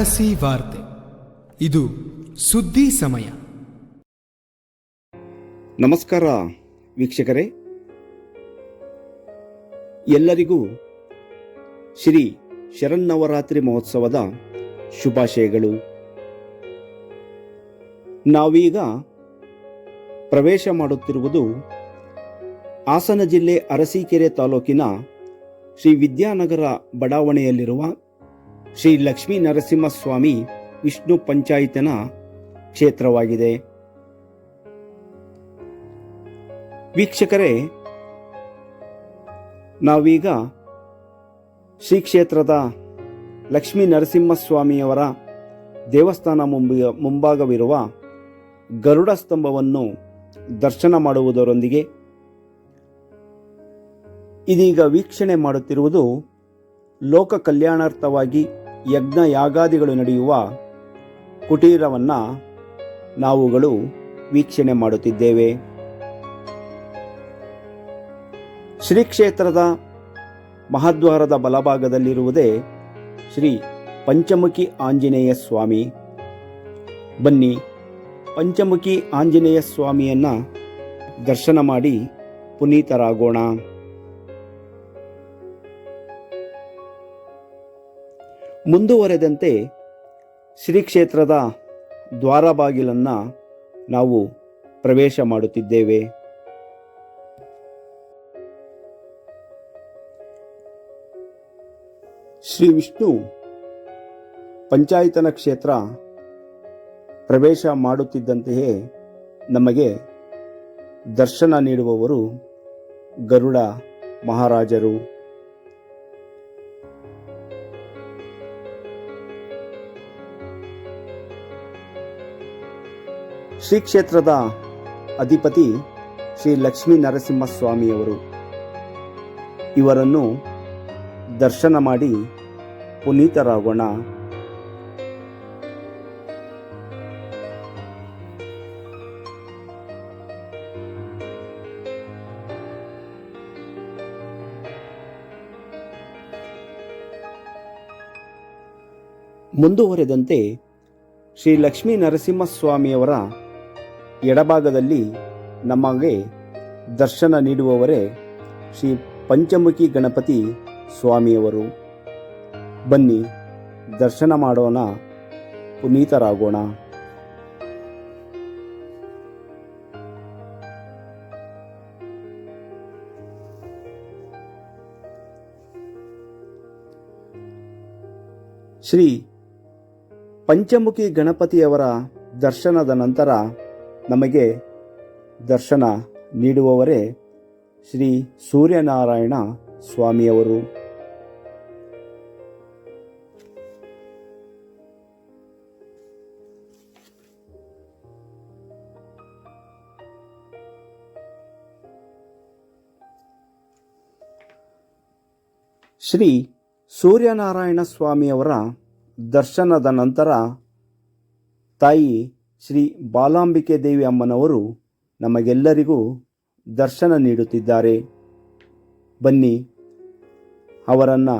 ಅರಸಿ ವಾರ್ತೆ. ಇದು ಸುದ್ದಿ ಸಮಯ. ನಮಸ್ಕಾರ ವೀಕ್ಷಕರೇ. ಎಲ್ಲರಿಗೂ ಶ್ರೀ ಶರನ್ನವರಾತ್ರಿ ಮಹೋತ್ಸವದ ಶುಭಾಶಯಗಳು. ನಾವೀಗ ಪ್ರವೇಶ ಮಾಡುತ್ತಿರುವುದು ಹಾಸನ ಜಿಲ್ಲೆ ಅರಸೀಕೆರೆ ತಾಲೂಕಿನ ಶ್ರೀ ವಿದ್ಯಾನಗರ ಬಡಾವಣೆಯಲ್ಲಿರುವ ಶ್ರೀ ಲಕ್ಷ್ಮೀ ನರಸಿಂಹಸ್ವಾಮಿ ವಿಷ್ಣು ಪಂಚಾಯತನ ಕ್ಷೇತ್ರವಾಗಿದೆ. ವೀಕ್ಷಕರೇ, ನಾವೀಗ ಶ್ರೀ ಕ್ಷೇತ್ರದ ಲಕ್ಷ್ಮೀ ನರಸಿಂಹಸ್ವಾಮಿಯವರ ದೇವಸ್ಥಾನ ಮುಂಬ, ಮುಂಭಾಗವಿರುವ ಗರುಡ ಸ್ತಂಭವನ್ನು ದರ್ಶನ ಮಾಡುವುದರೊಂದಿಗೆ ಇದೀಗ ವೀಕ್ಷಣೆ ಮಾಡುತ್ತಿರುವುದು ಲೋಕ ಕಲ್ಯಾಣಾರ್ಥವಾಗಿ ಯಜ್ಞ ಯಾಗಾದಿಗಳು ನಡೆಯುವ ಕುಟೀರವನ್ನು ನಾವುಗಳು ವೀಕ್ಷಣೆ ಮಾಡುತ್ತಿದ್ದೇವೆ. ಶ್ರೀ ಕ್ಷೇತ್ರದ ಮಹಾದ್ವಾರದ ಬಲಭಾಗದಲ್ಲಿರುವುದೇ ಶ್ರೀ ಪಂಚಮುಖಿ ಆಂಜನೇಯ ಸ್ವಾಮಿ. ಬನ್ನಿ, ಪಂಚಮುಖಿ ಆಂಜನೇಯ ಸ್ವಾಮಿಯನ್ನು ದರ್ಶನ ಮಾಡಿ ಪುನೀತರಾಗೋಣ. ಮುಂದುವರೆದಂತೆ ಶ್ರೀ ಕ್ಷೇತ್ರದ ದ್ವಾರ ನಾವು ಪ್ರವೇಶ ಮಾಡುತ್ತಿದ್ದೇವೆ. ಶ್ರೀ ವಿಷ್ಣು ಪಂಚಾಯತನ ಕ್ಷೇತ್ರ ಪ್ರವೇಶ ಮಾಡುತ್ತಿದ್ದಂತೆಯೇ ನಮಗೆ ದರ್ಶನ ನೀಡುವವರು ಗರುಡ ಮಹಾರಾಜರು. ಶ್ರೀ ಕ್ಷೇತ್ರದ ಅಧಿಪತಿ ಶ್ರೀ ಲಕ್ಷ್ಮೀ ನರಸಿಂಹಸ್ವಾಮಿಯವರು. ಇವರನ್ನು ದರ್ಶನ ಮಾಡಿ ಪುನೀತರಾಗೋಣ. ಮುಂದುವರೆದಂತೆ ಶ್ರೀ ಲಕ್ಷ್ಮೀ ನರಸಿಂಹಸ್ವಾಮಿಯವರ ಎಡಭಾಗದಲ್ಲಿ ನಮಗೆ ದರ್ಶನ ನೀಡುವವರೇ ಶ್ರೀ ಪಂಚಮುಖಿ ಗಣಪತಿ ಸ್ವಾಮಿಯವರು. ಬನ್ನಿ, ದರ್ಶನ ಮಾಡೋಣ, ಪುನೀತರಾಗೋಣ. ಶ್ರೀ ಪಂಚಮುಖಿ ಗಣಪತಿಯವರ ದರ್ಶನದ ನಂತರ ನಮಗೆ ದರ್ಶನ ನೀಡುವವರೇ ಶ್ರೀ ಸೂರ್ಯನಾರಾಯಣ ಸ್ವಾಮಿಯವರು. ಶ್ರೀ ಸೂರ್ಯನಾರಾಯಣ ಸ್ವಾಮಿಯವರ ದರ್ಶನದ ನಂತರ ತಾಯಿ ಶ್ರೀ ಬಾಲಾಂಬಿಕೆ ದೇವಿ ಅಮ್ಮನವರು ನಮಗೆಲ್ಲರಿಗೂ ದರ್ಶನ ನೀಡುತ್ತಿದ್ದಾರೆ. ಬನ್ನಿ, ಅವರನ್ನು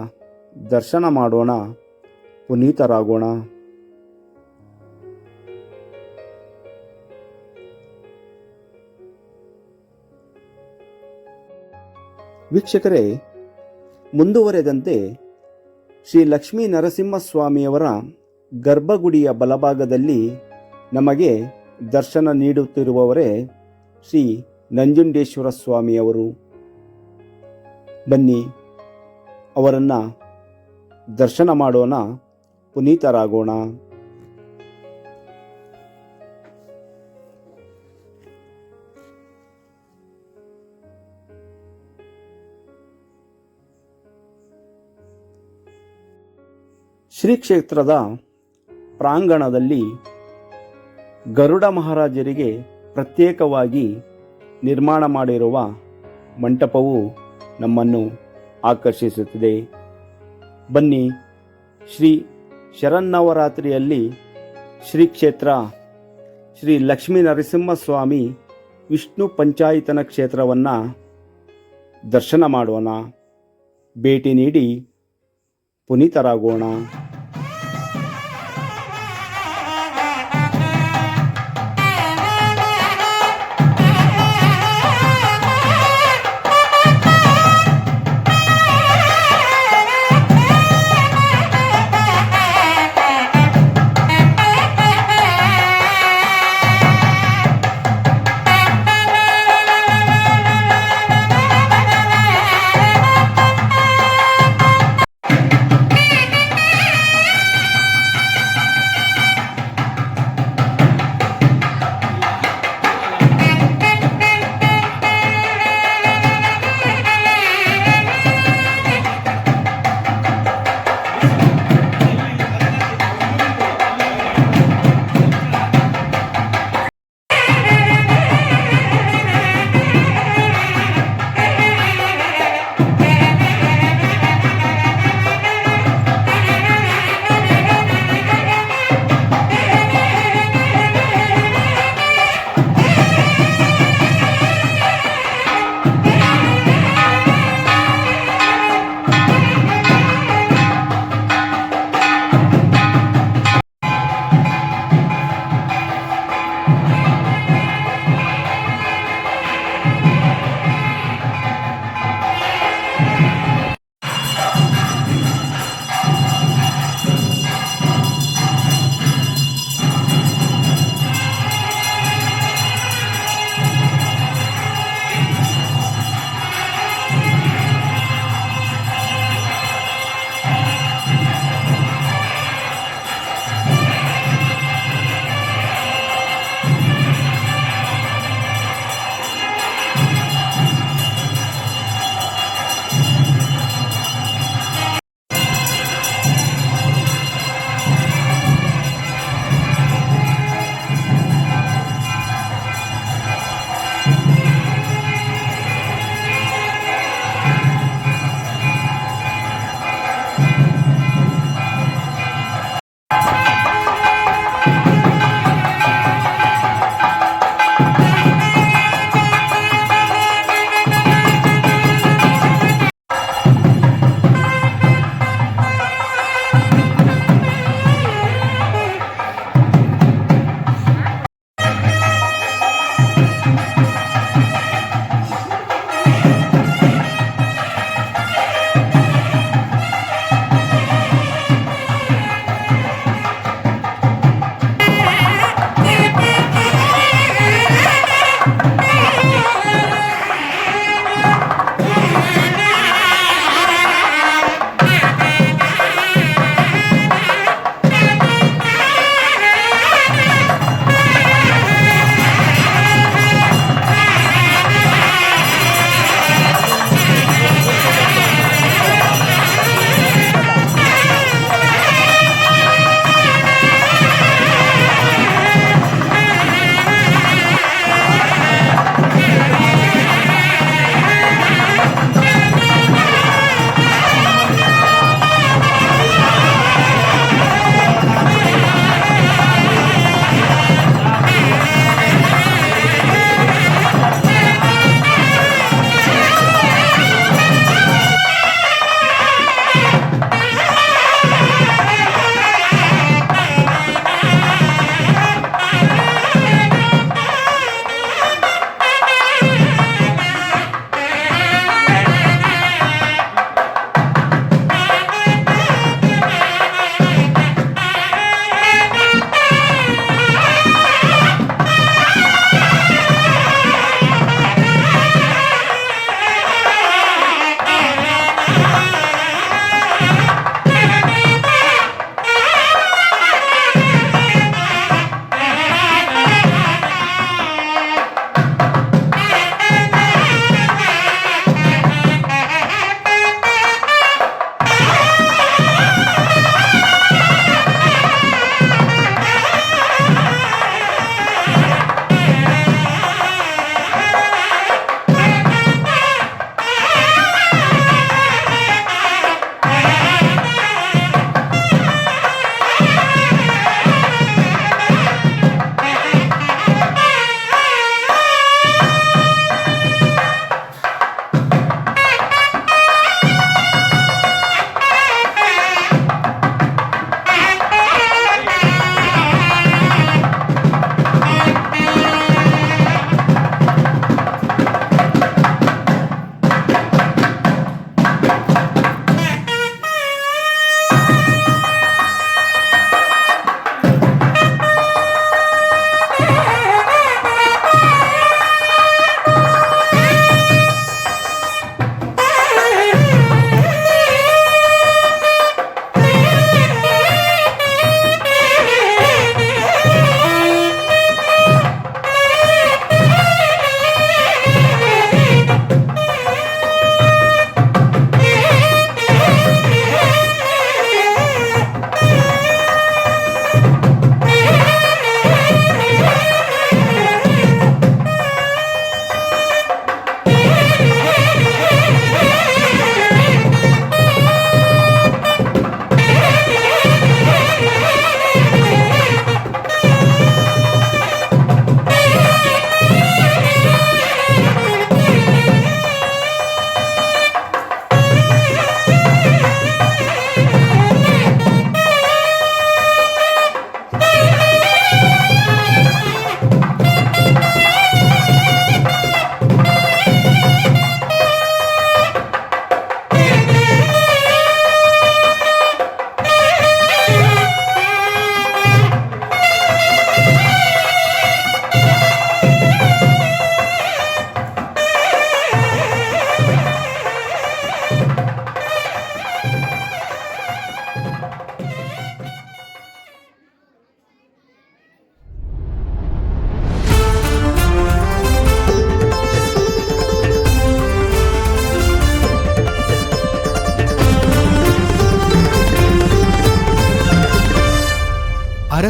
ದರ್ಶನ ಮಾಡೋಣ, ಪುನೀತರಾಗೋಣ. ವೀಕ್ಷಕರೇ, ಮುಂದುವರೆದಂತೆ ಶ್ರೀ ಲಕ್ಷ್ಮೀ ನರಸಿಂಹಸ್ವಾಮಿಯವರ ಗರ್ಭಗುಡಿಯ ಬಲಭಾಗದಲ್ಲಿ ನಮಗೆ ದರ್ಶನ ನೀಡುತ್ತಿರುವವರೇ ಶ್ರೀ ನಂಜುಂಡೇಶ್ವರ ಸ್ವಾಮಿಯವರು. ಬನ್ನಿ ಅವರನ್ನು ದರ್ಶನ ಮಾಡೋಣ ಪುನೀತರಾಗೋಣ. ಶ್ರೀ ಕ್ಷೇತ್ರದ ಪ್ರಾಂಗಣದಲ್ಲಿ ಗರುಡ ಮಹಾರಾಜರಿಗೆ ಪ್ರತ್ಯೇಕವಾಗಿ ನಿರ್ಮಾಣ ಮಾಡಿರುವ ಮಂಟಪವು ನಮ್ಮನ್ನು ಆಕರ್ಷಿಸುತ್ತದೆ. ಬನ್ನಿ, ಶ್ರೀ ಶರನ್ನವರಾತ್ರಿಯಲ್ಲಿ ಶ್ರೀ ಕ್ಷೇತ್ರ ಶ್ರೀ ಲಕ್ಷ್ಮೀ ನರಸಿಂಹಸ್ವಾಮಿ ವಿಷ್ಣು ಪಂಚಾಯತನ ಕ್ಷೇತ್ರವನ್ನು ದರ್ಶನ ಮಾಡೋಣ. ಭೇಟಿ ನೀಡಿ ಪುನೀತರಾಗೋಣ.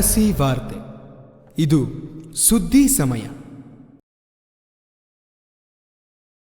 ಅರಸಿ ವಾರ್ತೆ. ಇದು ಸುದ್ದಿ ಸಮಯ.